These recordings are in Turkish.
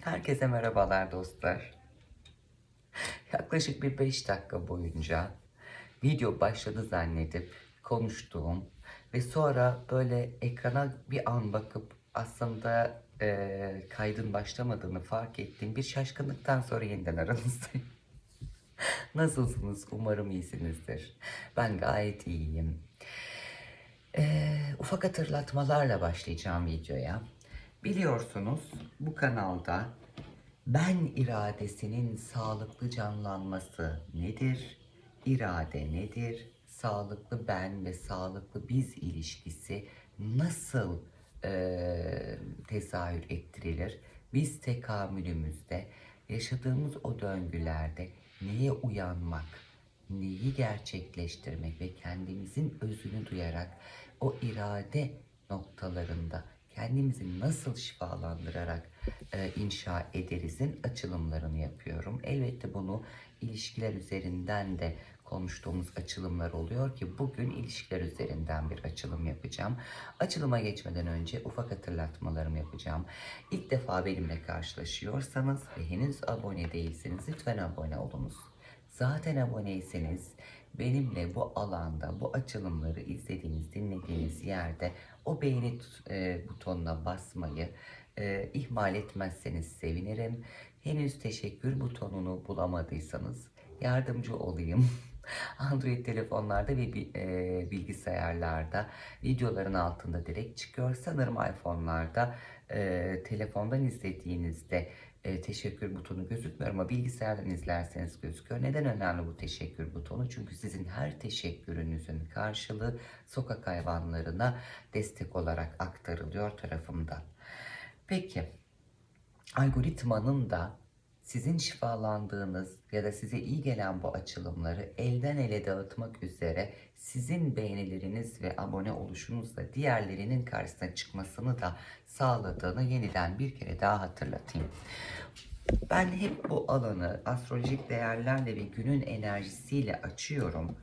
Herkese merhabalar dostlar. Yaklaşık bir 5 dakika boyunca video başladı zannedip konuştuğum ve sonra böyle ekrana bir an bakıp aslında eee, kaydın başlamadığını fark ettiğim bir şaşkınlıktan sonra yeniden aranızdayım. Nasılsınız? Umarım iyisinizdir. Ben gayet iyiyim. Ee, ufak hatırlatmalarla başlayacağım videoya. Biliyorsunuz bu kanalda ben iradesinin sağlıklı canlanması nedir? İrade nedir? Sağlıklı ben ve sağlıklı biz ilişkisi nasıl eee tezahür ettirilir? Biz tekamülümüzde yaşadığımız o döngülerde neye uyanmak, neyi gerçekleştirmek ve kendimizin özünü duyarak o irade noktalarında kendimizi nasıl şifalandırarak e, inşa ederizin açılımlarını yapıyorum. Elbette bunu ilişkiler üzerinden de konuştuğumuz açılımlar oluyor ki bugün ilişkiler üzerinden bir açılım yapacağım. Açılıma geçmeden önce ufak hatırlatmalarımı yapacağım. İlk defa benimle karşılaşıyorsanız ve henüz abone değilseniz lütfen abone olunuz. Zaten aboneyseniz benimle bu alanda bu açılımları izlediğiniz, dinlediğiniz yerde o beğeni e, butonuna basmayı e, ihmal etmezseniz sevinirim. Henüz teşekkür butonunu bulamadıysanız yardımcı olayım. Android telefonlarda ve e, bilgisayarlarda videoların altında direkt çıkıyor. Sanırım iPhone'larda e, telefondan izlediğinizde e, teşekkür butonu gözükmüyor ama bilgisayardan izlerseniz gözüküyor. Neden önemli bu teşekkür butonu? Çünkü sizin her teşekkürünüzün karşılığı sokak hayvanlarına destek olarak aktarılıyor tarafımdan. Peki, algoritmanın da sizin şifalandığınız ya da size iyi gelen bu açılımları elden ele dağıtmak üzere sizin beğenileriniz ve abone oluşunuzla diğerlerinin karşısına çıkmasını da sağladığını yeniden bir kere daha hatırlatayım. Ben hep bu alanı astrolojik değerlerle ve günün enerjisiyle açıyorum.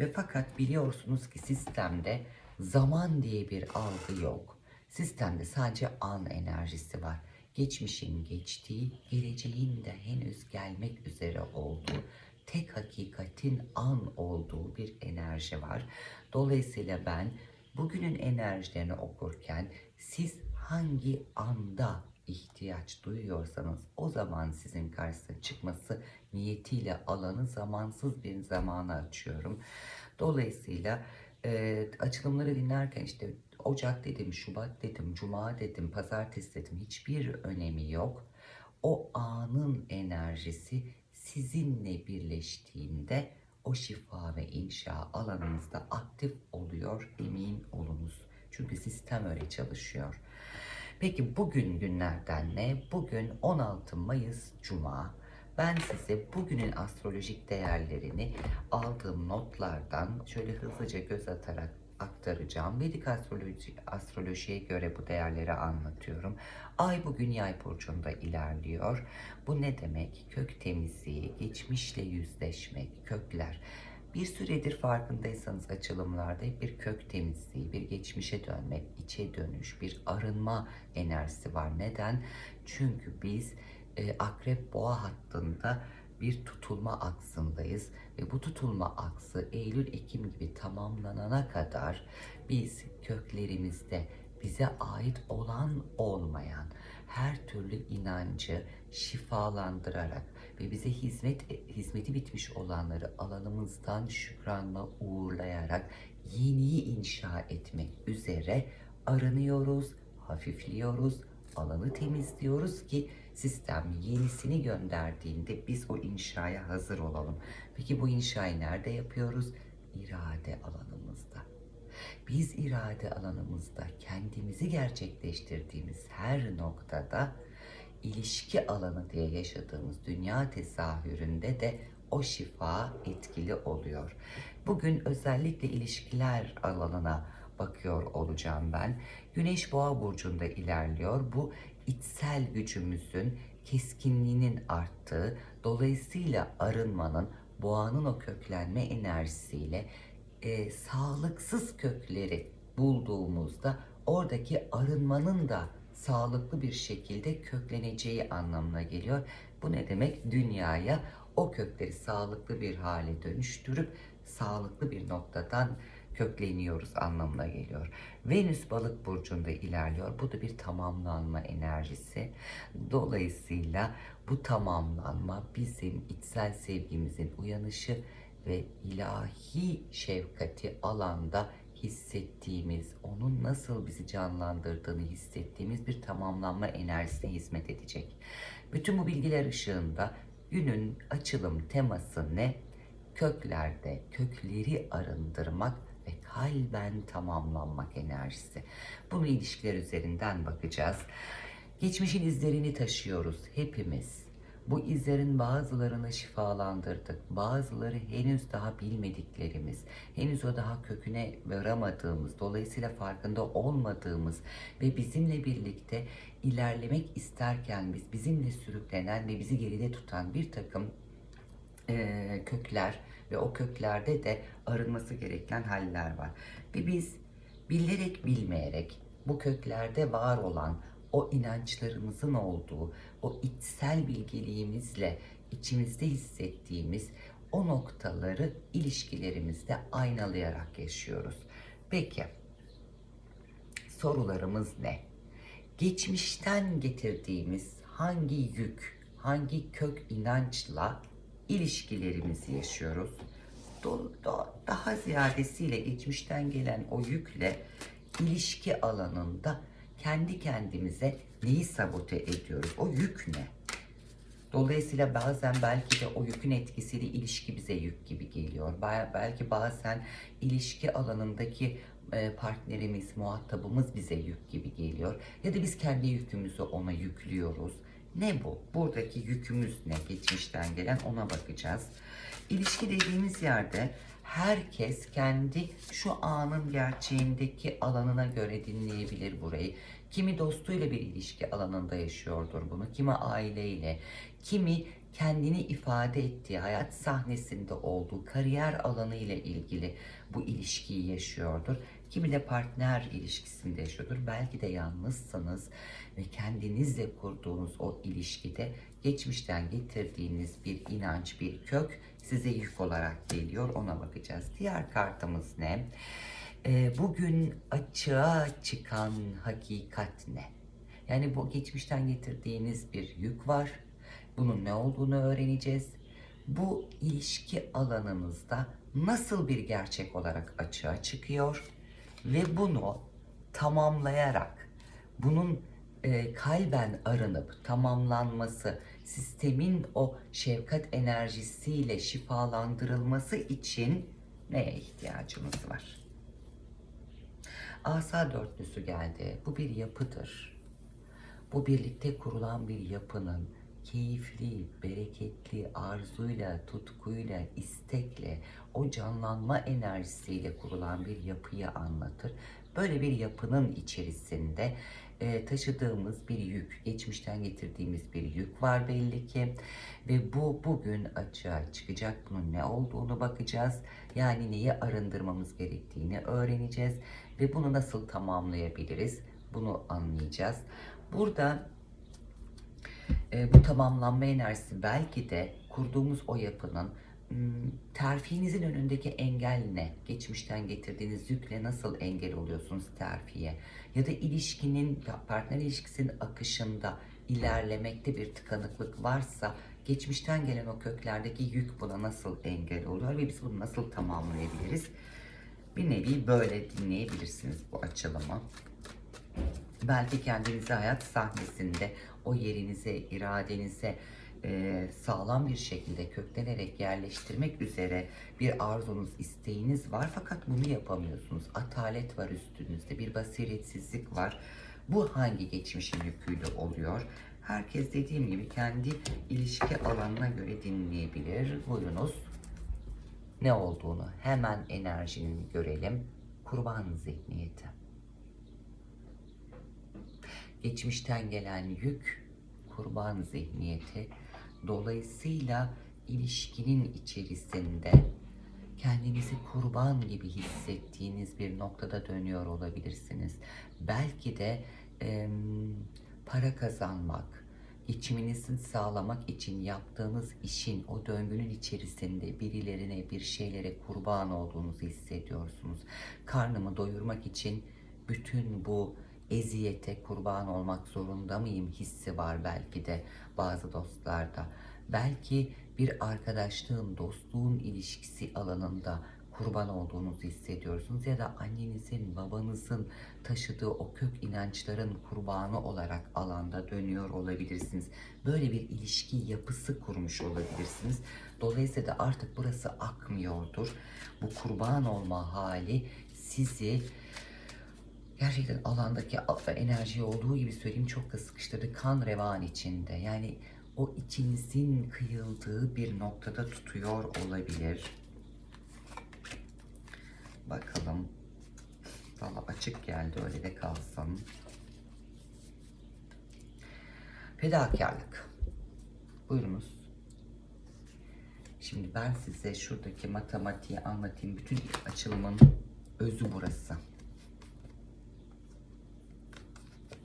Ve fakat biliyorsunuz ki sistemde zaman diye bir algı yok. Sistemde sadece an enerjisi var. Geçmişin geçtiği, geleceğin de henüz gelmek üzere olduğu, tek hakikatin an olduğu bir enerji var. Dolayısıyla ben bugünün enerjilerini okurken siz hangi anda ihtiyaç duyuyorsanız o zaman sizin karşısına çıkması niyetiyle alanı zamansız bir zamana açıyorum. Dolayısıyla e, açılımları dinlerken işte Ocak dedim, Şubat dedim, Cuma dedim, Pazartesi dedim hiçbir önemi yok. O anın enerjisi sizinle birleştiğinde o şifa ve inşa alanınızda aktif oluyor emin olunuz. Çünkü sistem öyle çalışıyor. Peki bugün günlerden ne? Bugün 16 Mayıs Cuma. Ben size bugünün astrolojik değerlerini aldığım notlardan şöyle hızlıca göz atarak aktaracağım. Vedik astroloji, astrolojiye göre bu değerleri anlatıyorum. Ay bugün yay burcunda ilerliyor. Bu ne demek? Kök temizliği, geçmişle yüzleşmek, kökler. Bir süredir farkındaysanız açılımlarda bir kök temizliği, bir geçmişe dönmek, içe dönüş, bir arınma enerjisi var. Neden? Çünkü biz e, akrep boğa hattında bir tutulma aksındayız ve bu tutulma aksı Eylül-Ekim gibi tamamlanana kadar biz köklerimizde bize ait olan olmayan her türlü inancı şifalandırarak ve bize hizmet hizmeti bitmiş olanları alanımızdan şükranla uğurlayarak yeniyi inşa etmek üzere arınıyoruz, hafifliyoruz, alanı temizliyoruz ki sistem yenisini gönderdiğinde biz o inşaya hazır olalım. Peki bu inşayı nerede yapıyoruz? İrade alanımızda. Biz irade alanımızda kendimizi gerçekleştirdiğimiz her noktada ilişki alanı diye yaşadığımız dünya tezahüründe de o şifa etkili oluyor. Bugün özellikle ilişkiler alanına bakıyor olacağım ben. Güneş Boğa burcunda ilerliyor. Bu içsel gücümüzün keskinliğinin arttığı, dolayısıyla arınmanın, boğanın o köklenme enerjisiyle e, sağlıksız kökleri bulduğumuzda oradaki arınmanın da sağlıklı bir şekilde kökleneceği anlamına geliyor. Bu ne demek? Dünyaya o kökleri sağlıklı bir hale dönüştürüp sağlıklı bir noktadan kökleniyoruz anlamına geliyor. Venüs balık burcunda ilerliyor. Bu da bir tamamlanma enerjisi. Dolayısıyla bu tamamlanma bizim içsel sevgimizin uyanışı ve ilahi şefkati alanda hissettiğimiz, onun nasıl bizi canlandırdığını hissettiğimiz bir tamamlanma enerjisine hizmet edecek. Bütün bu bilgiler ışığında günün açılım teması ne? Köklerde kökleri arındırmak kalben tamamlanmak enerjisi. Bunu ilişkiler üzerinden bakacağız. Geçmişin izlerini taşıyoruz hepimiz. Bu izlerin bazılarını şifalandırdık. Bazıları henüz daha bilmediklerimiz, henüz o daha köküne varamadığımız, dolayısıyla farkında olmadığımız ve bizimle birlikte ilerlemek isterken biz bizimle sürüklenen ve bizi geride tutan bir takım eee, kökler ve o köklerde de arınması gereken haller var. Ve biz bilerek bilmeyerek bu köklerde var olan o inançlarımızın olduğu, o içsel bilgeliğimizle içimizde hissettiğimiz o noktaları ilişkilerimizde aynalayarak yaşıyoruz. Peki sorularımız ne? Geçmişten getirdiğimiz hangi yük, hangi kök inançla ilişkilerimizi yaşıyoruz? Do- do- Daha ziyadesiyle geçmişten gelen o yükle ilişki alanında kendi kendimize neyi sabote ediyoruz? O yük ne? Dolayısıyla bazen belki de o yükün etkisiyle ilişki bize yük gibi geliyor. Bel- Belki bazen ilişki alanındaki e, partnerimiz, muhatabımız bize yük gibi geliyor. Ya da biz kendi yükümüzü ona yüklüyoruz. Ne bu? Buradaki yükümüz ne? Geçmişten gelen ona bakacağız. İlişki dediğimiz yerde herkes kendi şu anın gerçeğindeki alanına göre dinleyebilir burayı. Kimi dostuyla bir ilişki alanında yaşıyordur bunu, kimi aileyle, kimi kendini ifade ettiği, hayat sahnesinde olduğu kariyer alanı ile ilgili bu ilişkiyi yaşıyordur. Kimi de partner ilişkisinde yaşıyordur. Belki de yalnızsınız ve kendinizle kurduğunuz o ilişkide geçmişten getirdiğiniz bir inanç, bir kök size yük olarak geliyor. Ona bakacağız. Diğer kartımız ne? Ee, bugün açığa çıkan hakikat ne? Yani bu geçmişten getirdiğiniz bir yük var. Bunun ne olduğunu öğreneceğiz. Bu ilişki alanınızda nasıl bir gerçek olarak açığa çıkıyor ve bunu tamamlayarak bunun e, kalben arınıp tamamlanması, sistemin o şefkat enerjisiyle şifalandırılması için neye ihtiyacımız var? Asa dörtlüsü geldi. Bu bir yapıdır. Bu birlikte kurulan bir yapının keyifli, bereketli, arzuyla, tutkuyla, istekle, o canlanma enerjisiyle kurulan bir yapıyı anlatır. Böyle bir yapının içerisinde e, taşıdığımız bir yük, geçmişten getirdiğimiz bir yük var belli ki ve bu bugün açığa çıkacak. Bunun ne olduğunu bakacağız. Yani neyi arındırmamız gerektiğini öğreneceğiz ve bunu nasıl tamamlayabiliriz? Bunu anlayacağız. Burada e, bu tamamlanma enerjisi belki de kurduğumuz o yapının terfinizin önündeki engel ne? Geçmişten getirdiğiniz yükle nasıl engel oluyorsunuz terfiye? Ya da ilişkinin, partner ilişkisinin akışında ilerlemekte bir tıkanıklık varsa geçmişten gelen o köklerdeki yük buna nasıl engel oluyor ve biz bunu nasıl tamamlayabiliriz? Bir nevi böyle dinleyebilirsiniz bu açılımı. Belki kendinizi hayat sahnesinde o yerinize, iradenize e, sağlam bir şekilde köklenerek yerleştirmek üzere bir arzunuz, isteğiniz var fakat bunu yapamıyorsunuz. Atalet var üstünüzde, bir basiretsizlik var. Bu hangi geçmişin yüküyle oluyor? Herkes dediğim gibi kendi ilişki alanına göre dinleyebilir. Buyurunuz ne olduğunu hemen enerjini görelim. Kurban zihniyeti. Geçmişten gelen yük kurban zihniyeti. Dolayısıyla ilişkinin içerisinde kendinizi kurban gibi hissettiğiniz bir noktada dönüyor olabilirsiniz. Belki de e, para kazanmak, geçiminizi sağlamak için yaptığınız işin o döngünün içerisinde birilerine bir şeylere kurban olduğunuzu hissediyorsunuz. Karnımı doyurmak için bütün bu eziyete kurban olmak zorunda mıyım hissi var belki de bazı dostlarda. Belki bir arkadaşlığın, dostluğun ilişkisi alanında kurban olduğunuzu hissediyorsunuz ya da annenizin, babanızın taşıdığı o kök inançların kurbanı olarak alanda dönüyor olabilirsiniz. Böyle bir ilişki yapısı kurmuş olabilirsiniz. Dolayısıyla da artık burası akmıyordur. Bu kurban olma hali sizi gerçekten alandaki enerji olduğu gibi söyleyeyim çok da sıkıştırdı. Kan revan içinde. Yani o içinizin kıyıldığı bir noktada tutuyor olabilir. Bakalım. Valla açık geldi öyle de kalsın. Fedakarlık. Buyurunuz. Şimdi ben size şuradaki matematiği anlatayım. Bütün açılımın özü burası.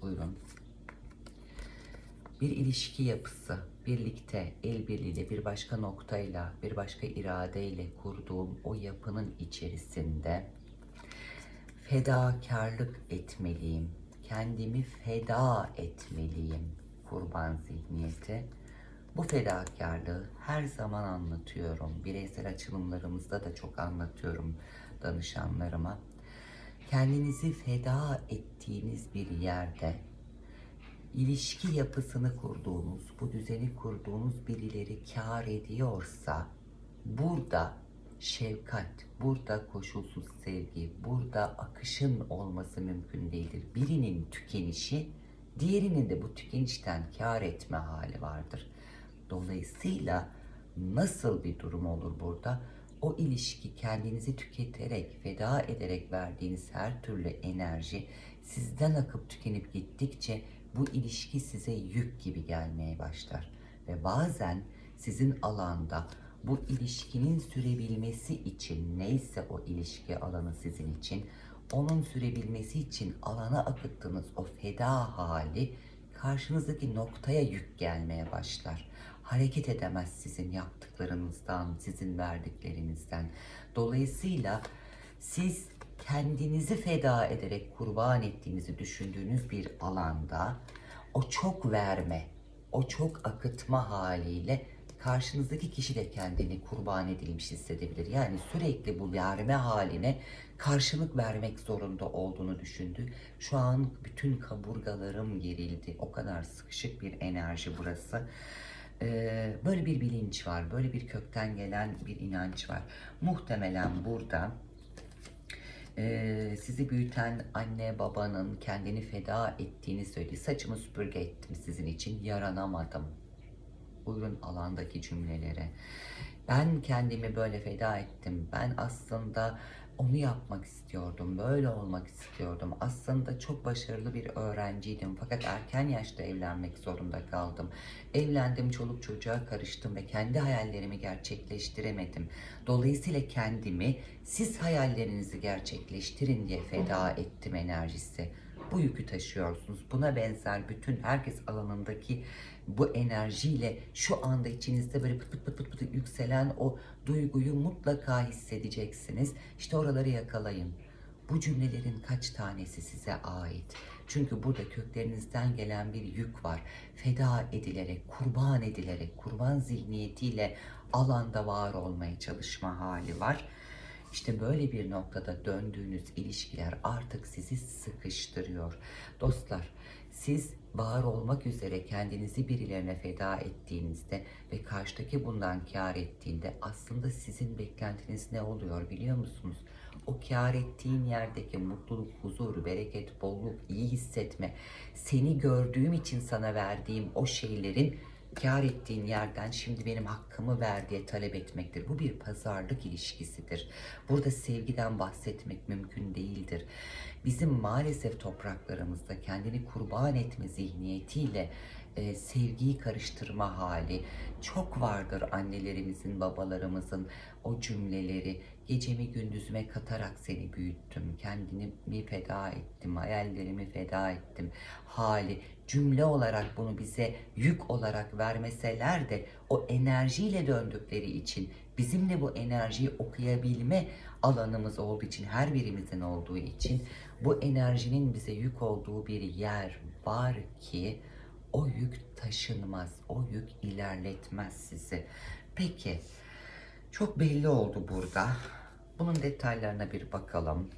Buyurun. Bir ilişki yapısı, birlikte, el birliğiyle, bir başka noktayla, bir başka iradeyle kurduğum o yapının içerisinde fedakarlık etmeliyim. Kendimi feda etmeliyim. Kurban zihniyeti. Bu fedakarlığı her zaman anlatıyorum. Bireysel açılımlarımızda da çok anlatıyorum danışanlarıma. Kendinizi feda ettiğiniz bir yerde ilişki yapısını kurduğunuz, bu düzeni kurduğunuz birileri kar ediyorsa burada şefkat, burada koşulsuz sevgi, burada akışın olması mümkün değildir. Birinin tükenişi, diğerinin de bu tükenişten kar etme hali vardır. Dolayısıyla nasıl bir durum olur burada? O ilişki kendinizi tüketerek, feda ederek verdiğiniz her türlü enerji sizden akıp tükenip gittikçe bu ilişki size yük gibi gelmeye başlar. Ve bazen sizin alanda bu ilişkinin sürebilmesi için neyse o ilişki alanı sizin için onun sürebilmesi için alana akıttığınız o feda hali karşınızdaki noktaya yük gelmeye başlar. Hareket edemez sizin yaptıklarınızdan, sizin verdiklerinizden. Dolayısıyla siz kendinizi feda ederek kurban ettiğinizi düşündüğünüz bir alanda o çok verme, o çok akıtma haliyle karşınızdaki kişi de kendini kurban edilmiş hissedebilir. Yani sürekli bu verme haline karşılık vermek zorunda olduğunu düşündü. Şu an bütün kaburgalarım gerildi. O kadar sıkışık bir enerji burası. Böyle bir bilinç var, böyle bir kökten gelen bir inanç var. Muhtemelen burada sizi büyüten anne babanın kendini feda ettiğini söyledi. Saçımı süpürge ettim sizin için, yaranamadım. Buyurun alandaki cümlelere. Ben kendimi böyle feda ettim. Ben aslında onu yapmak istiyordum. Böyle olmak istiyordum. Aslında çok başarılı bir öğrenciydim. Fakat erken yaşta evlenmek zorunda kaldım. Evlendim, çoluk çocuğa karıştım ve kendi hayallerimi gerçekleştiremedim. Dolayısıyla kendimi siz hayallerinizi gerçekleştirin diye feda ettim enerjisi. Bu yükü taşıyorsunuz. Buna benzer bütün herkes alanındaki bu enerjiyle şu anda içinizde böyle pıt pıt pıt pıt pıt yükselen o duyguyu mutlaka hissedeceksiniz. İşte oraları yakalayın. Bu cümlelerin kaç tanesi size ait? Çünkü burada köklerinizden gelen bir yük var. Feda edilerek, kurban edilerek, kurban zihniyetiyle alanda var olmaya çalışma hali var. İşte böyle bir noktada döndüğünüz ilişkiler artık sizi sıkıştırıyor. Dostlar, siz var olmak üzere kendinizi birilerine feda ettiğinizde ve karşıdaki bundan kar ettiğinde aslında sizin beklentiniz ne oluyor biliyor musunuz? O kar ettiğin yerdeki mutluluk, huzur, bereket, bolluk, iyi hissetme, seni gördüğüm için sana verdiğim o şeylerin kar ettiğin yerden şimdi benim hakkımı ver diye talep etmektir. Bu bir pazarlık ilişkisidir. Burada sevgiden bahsetmek mümkün değildir. Bizim maalesef topraklarımızda kendini kurban etme zihniyetiyle e, sevgiyi karıştırma hali. Çok vardır annelerimizin, babalarımızın o cümleleri. Gecemi gündüzüme katarak seni büyüttüm. Kendimi feda ettim, hayallerimi feda ettim hali. Cümle olarak bunu bize yük olarak vermeseler de o enerjiyle döndükleri için bizim de bu enerjiyi okuyabilme alanımız olduğu için her birimizin olduğu için bu enerjinin bize yük olduğu bir yer var ki o yük taşınmaz, o yük ilerletmez sizi. Peki, çok belli oldu burada. Bunun detaylarına bir bakalım.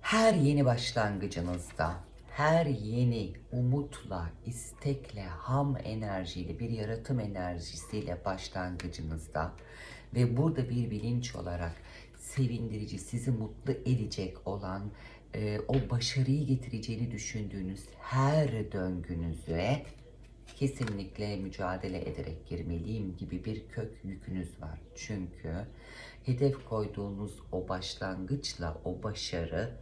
Her yeni başlangıcınızda, her yeni umutla, istekle, ham enerjiyle, bir yaratım enerjisiyle başlangıcınızda ve burada bir bilinç olarak sevindirici, sizi mutlu edecek olan, e, o başarıyı getireceğini düşündüğünüz her döngünüze kesinlikle mücadele ederek girmeliyim gibi bir kök yükünüz var. Çünkü hedef koyduğunuz o başlangıçla o başarı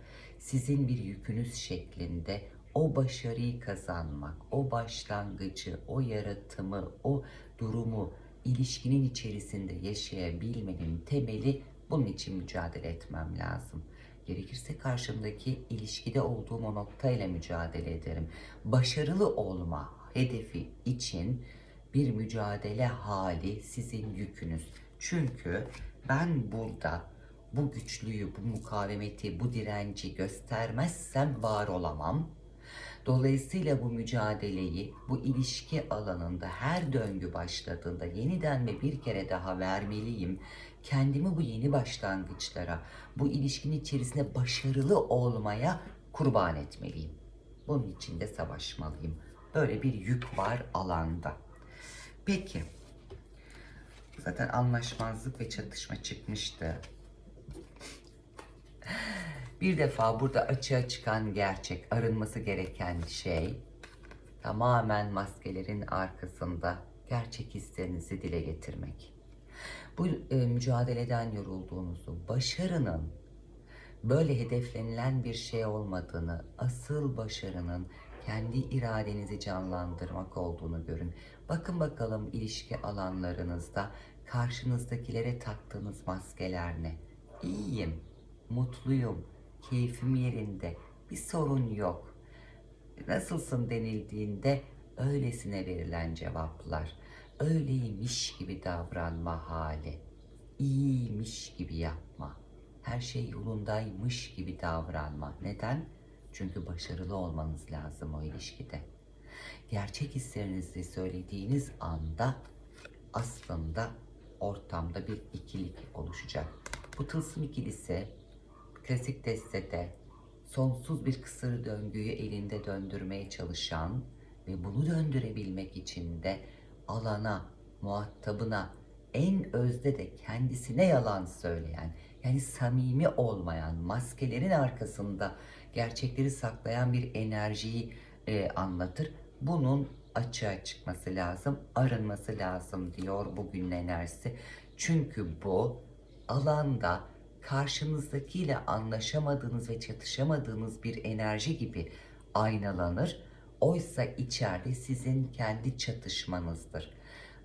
sizin bir yükünüz şeklinde o başarıyı kazanmak, o başlangıcı, o yaratımı, o durumu ilişkinin içerisinde yaşayabilmenin temeli bunun için mücadele etmem lazım. Gerekirse karşımdaki ilişkide olduğum o noktayla mücadele ederim. Başarılı olma hedefi için bir mücadele hali sizin yükünüz. Çünkü ben burada bu güçlüyü, bu mukavemeti, bu direnci göstermezsem var olamam. Dolayısıyla bu mücadeleyi bu ilişki alanında her döngü başladığında yeniden ve bir kere daha vermeliyim. Kendimi bu yeni başlangıçlara, bu ilişkinin içerisinde başarılı olmaya kurban etmeliyim. Bunun için de savaşmalıyım. Böyle bir yük var alanda. Peki. Zaten anlaşmazlık ve çatışma çıkmıştı. Bir defa burada açığa çıkan gerçek, arınması gereken şey tamamen maskelerin arkasında gerçek hislerinizi dile getirmek. Bu e, mücadeleden yorulduğunuzu, başarının böyle hedeflenilen bir şey olmadığını, asıl başarının kendi iradenizi canlandırmak olduğunu görün. Bakın bakalım ilişki alanlarınızda karşınızdakilere taktığınız maskeler ne? İyiyim, mutluyum, keyfim yerinde, bir sorun yok. Nasılsın denildiğinde öylesine verilen cevaplar, öyleymiş gibi davranma hali, iyiymiş gibi yapma, her şey yolundaymış gibi davranma. Neden? Çünkü başarılı olmanız lazım o ilişkide. Gerçek hislerinizi söylediğiniz anda aslında ortamda bir ikilik oluşacak. Bu tılsım ikilisi klasik destede sonsuz bir kısır döngüyü elinde döndürmeye çalışan ve bunu döndürebilmek için de alana, muhatabına, en özde de kendisine yalan söyleyen, yani samimi olmayan, maskelerin arkasında gerçekleri saklayan bir enerjiyi e, anlatır. Bunun açığa çıkması lazım, arınması lazım diyor bugünün enerjisi. Çünkü bu alanda karşınızdakiyle anlaşamadığınız ve çatışamadığınız bir enerji gibi aynalanır. Oysa içeride sizin kendi çatışmanızdır.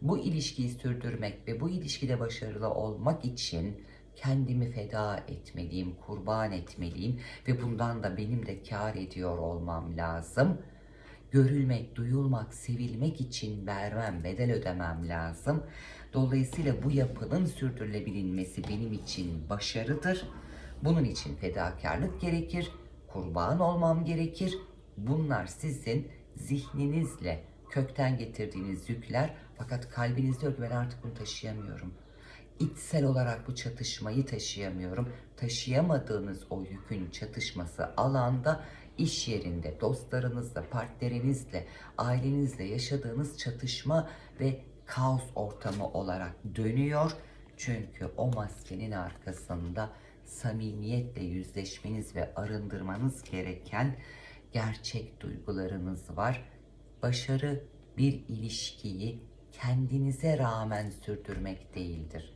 Bu ilişkiyi sürdürmek ve bu ilişkide başarılı olmak için kendimi feda etmeliyim, kurban etmeliyim ve bundan da benim de kar ediyor olmam lazım. Görülmek, duyulmak, sevilmek için vermem, bedel ödemem lazım. Dolayısıyla bu yapının sürdürülebilmesi benim için başarıdır. Bunun için fedakarlık gerekir, kurban olmam gerekir. Bunlar sizin zihninizle kökten getirdiğiniz yükler fakat kalbinizde ki ben artık bunu taşıyamıyorum. İçsel olarak bu çatışmayı taşıyamıyorum. Taşıyamadığınız o yükün çatışması alanda, iş yerinde, dostlarınızla, partnerinizle, ailenizle yaşadığınız çatışma ve kaos ortamı olarak dönüyor. Çünkü o maskenin arkasında samimiyetle yüzleşmeniz ve arındırmanız gereken gerçek duygularınız var. Başarı bir ilişkiyi kendinize rağmen sürdürmek değildir.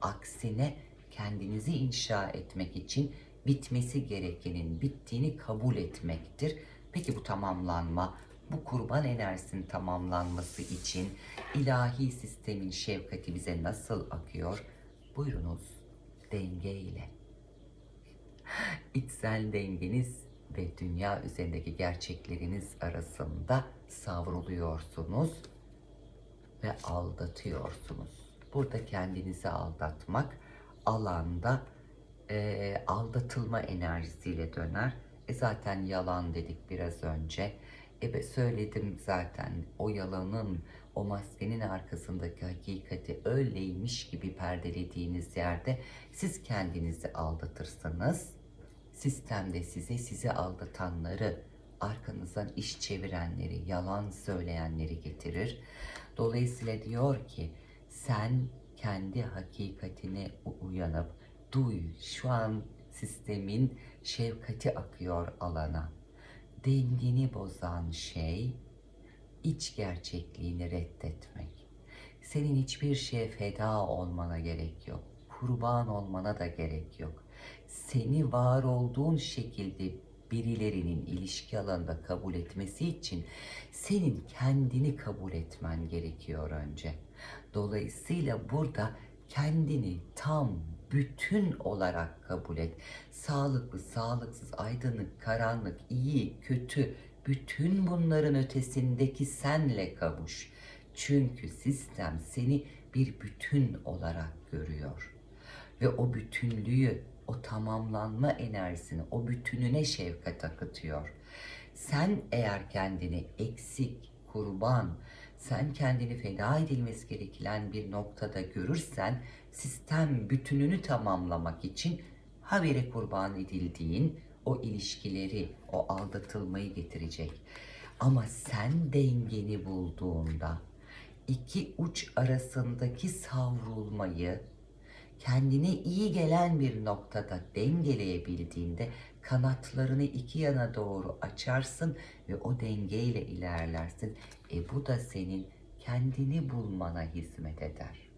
Aksine kendinizi inşa etmek için bitmesi gerekenin bittiğini kabul etmektir. Peki bu tamamlanma, bu kurban enerjisinin tamamlanması için ilahi sistemin şefkati bize nasıl akıyor? Buyurunuz dengeyle. İçsel dengeniz ve dünya üzerindeki gerçekleriniz arasında savruluyorsunuz ve aldatıyorsunuz. Burada kendinizi aldatmak alanda eee, aldatılma enerjisiyle döner. E zaten yalan dedik biraz önce. E be söyledim zaten o yalanın, o maskenin arkasındaki hakikati öyleymiş gibi perdelediğiniz yerde siz kendinizi aldatırsınız. Sistemde size sizi aldatanları, arkanızdan iş çevirenleri, yalan söyleyenleri getirir. Dolayısıyla diyor ki sen kendi hakikatine uyanıp duy. Şu an sistemin şefkati akıyor alana. Dengeni bozan şey iç gerçekliğini reddetmek. Senin hiçbir şeye feda olmana gerek yok. Kurban olmana da gerek yok. Seni var olduğun şekilde birilerinin ilişki alanında kabul etmesi için senin kendini kabul etmen gerekiyor önce. Dolayısıyla burada kendini tam bütün olarak kabul et. Sağlıklı, sağlıksız, aydınlık, karanlık, iyi, kötü, bütün bunların ötesindeki senle kavuş. Çünkü sistem seni bir bütün olarak görüyor. Ve o bütünlüğü, o tamamlanma enerjisini, o bütününe şefkat akıtıyor. Sen eğer kendini eksik, kurban, sen kendini feda edilmesi gereken bir noktada görürsen sistem bütününü tamamlamak için habire kurban edildiğin o ilişkileri, o aldatılmayı getirecek. Ama sen dengeni bulduğunda iki uç arasındaki savrulmayı kendine iyi gelen bir noktada dengeleyebildiğinde kanatlarını iki yana doğru açarsın ve o dengeyle ilerlersin. E bu da senin kendini bulmana hizmet eder.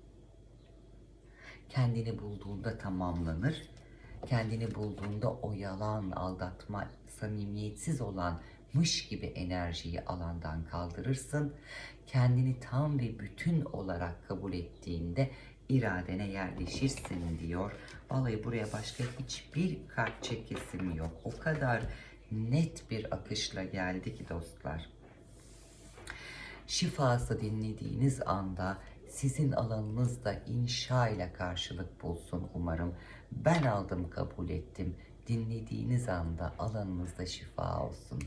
Kendini bulduğunda tamamlanır. Kendini bulduğunda o yalan, aldatma, samimiyetsiz olan mış gibi enerjiyi alandan kaldırırsın. Kendini tam ve bütün olarak kabul ettiğinde iradene yerleşirsin diyor. Vallahi buraya başka hiçbir kart çekesim yok. O kadar net bir akışla geldi ki dostlar. Şifası dinlediğiniz anda sizin alanınızda inşa ile karşılık bulsun umarım. Ben aldım kabul ettim. Dinlediğiniz anda alanınızda şifa olsun.